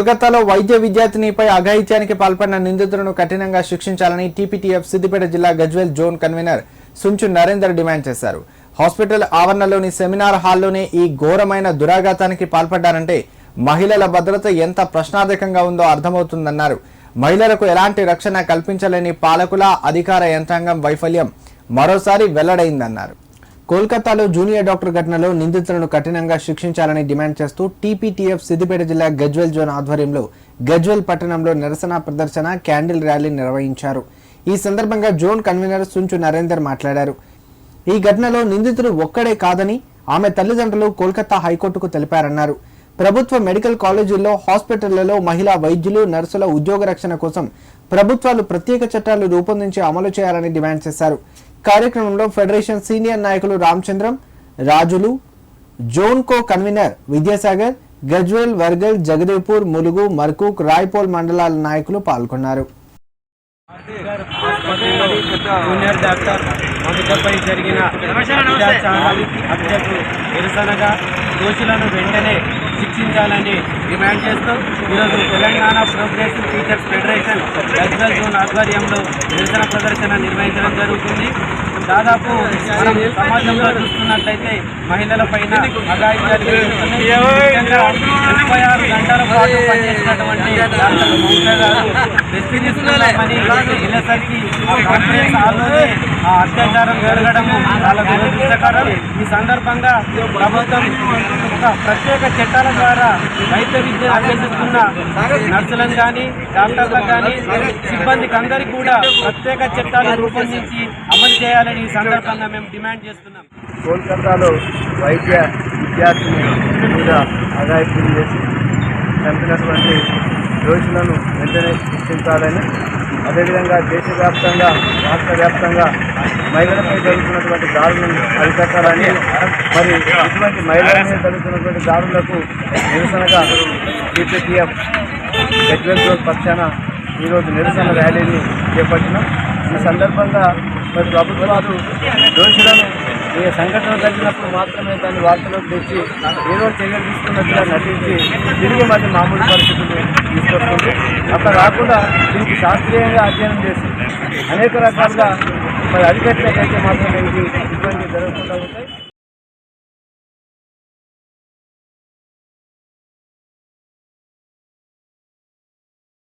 కోల్కతాలో వైద్య విద్యార్థినిపై అఘాయిత్యానికి పాల్పడిన నిందితులను కఠినంగా శిక్షించాలని T P T F Siddipet జిల్లా Gajwel zone convener Sunchu Narender demand చేశారు. హాస్పిటల్ ఆవరణలోని సెమినార్ హాల్లోనే ఈ ఘోరమైన దురాఘాతానికి పాల్పడ్డారంటే మహిళల భద్రత ఎంత ప్రశ్నార్థకంగా ఉందో అర్థమవుతుందన్నారు. మహిళలకు ఎలాంటి రక్షణ కల్పించలేని పాలకుల అధికార యంత్రాంగం వైఫల్యం మరోసారి వెల్లడైందన్నారు. కోల్కతాలో జూనియర్ డాక్టర్ ఘటనలో నిందితులను కఠినంగా శిక్షించాలని డిమాండ్ చేస్తూ టీపీటీఎఫ్ సిద్దిపేట జిల్లా గజ్వెల్ జోన్ ఆధ్వర్యంలో గజ్వెల్ పట్టణంలో నిరసన ప్రదర్శన క్యాండిల్ ర్యాలీ నిర్వహించారు. ఈ సందర్భంగా జోన్ కన్వీనర్ సుంచు నరేందర్ మాట్లాడారు. ఈ ఘటనలో నిందితుడు ఒక్కడే కాదని ఆమె తల్లిదండ్రులు కోల్కతా హైకోర్టుకు తెలిపారన్నారు. ప్రభుత్వ మెడికల్ కాలేజీల్లో హాస్పిటళ్ళలో మహిళా వైద్యులు నర్సుల ఉద్యోగ రక్షణ కోసం ప్రభుత్వాలు ప్రత్యేక చట్టాలు రూపొందించి అమలు చేయాలని డిమాండ్ చేశారు. కార్యక్రమంలో ఫెడరేషన్ సీనియర్ నాయకులు Ramachandram Rajulu zone co convener Vidyasagar Gajwel Vargal Jagadevpur Mulugu Markook Raipole మండలాల నాయకులు పాల్గొన్నారు. ఆసుపత్రిలో జూనియర్ డాక్టర్ మమితపై జరిగిన అత్యాచారం హత్యకు నిరసనగా దోషులను వెంటనే శిక్షించాలని డిమాండ్ చేస్తూ ఈరోజు Telangana progressive teachers federation Gajwel zone ఆధ్వర్యంలో నిరసన ప్రదర్శన నిర్వహించడం జరుగుతుంది. దాదాపు మనం సమాజంలో చూస్తున్నట్లయితే మహిళల పైన ముప్పై ఆరు గంటల పాటు పనిచేసినటువంటి డాక్టర్ తీసుకున్నామని వెళ్ళేసరికి ఆ ఆ అత్యాచారం జరగడము చాలా దురదృష్టకరం. ఈ సందర్భంగా ప్రభుత్వం ఒక ప్రత్యేక చట్టాల ద్వారా వైద్య విద్య అభ్యసిస్తున్న నర్సులను కానీ డాక్టర్లకు కానీ సిబ్బందికి అందరికీ కూడా ప్రత్యేక చట్టాలు రూపొందించి చేయాలని ఈ సందర్భంగా మేము డిమాండ్ చేస్తున్నాం. కోల్కతాలో వైద్య విద్యార్థిని మీద అఘాయిత్యం చేసి చంపినటువంటి దోషులను వెంటనే శిక్షించాలని అదేవిధంగా దేశవ్యాప్తంగా రాష్ట్ర వ్యాప్తంగా మహిళలపై జరుగుతున్నటువంటి దాడులను అరికట్టాలని మరి ఇటువంటి మహిళలపై జరుగుతున్నటువంటి దాడులకు నిరసనగా సిపిటిఎఫ్ గజ్వెల్ రోడ్ పక్షాన ఈరోజు నిరసన ర్యాలీని చేపట్టినాం. ఈ సందర్భంగా మరి ప్రభుత్వాలు దోషులను ఏ సంఘటన జరిగినప్పుడు మాత్రమే దాన్ని వార్తలోకి తెచ్చి ఏదో చర్యలు తీసుకున్నట్టుగా నటించి తిరిగి మళ్ళీ మామూలు పరిస్థితులు తీసుకొస్తుంది. అక్కడ రాకుండా దీనికి శాస్త్రీయంగా అధ్యయనం చేసి అనేక రకాలుగా మరి అరికట్టినట్టయితే మాత్రమే ఇది ఇబ్బంది జరగకుండా ఉంటే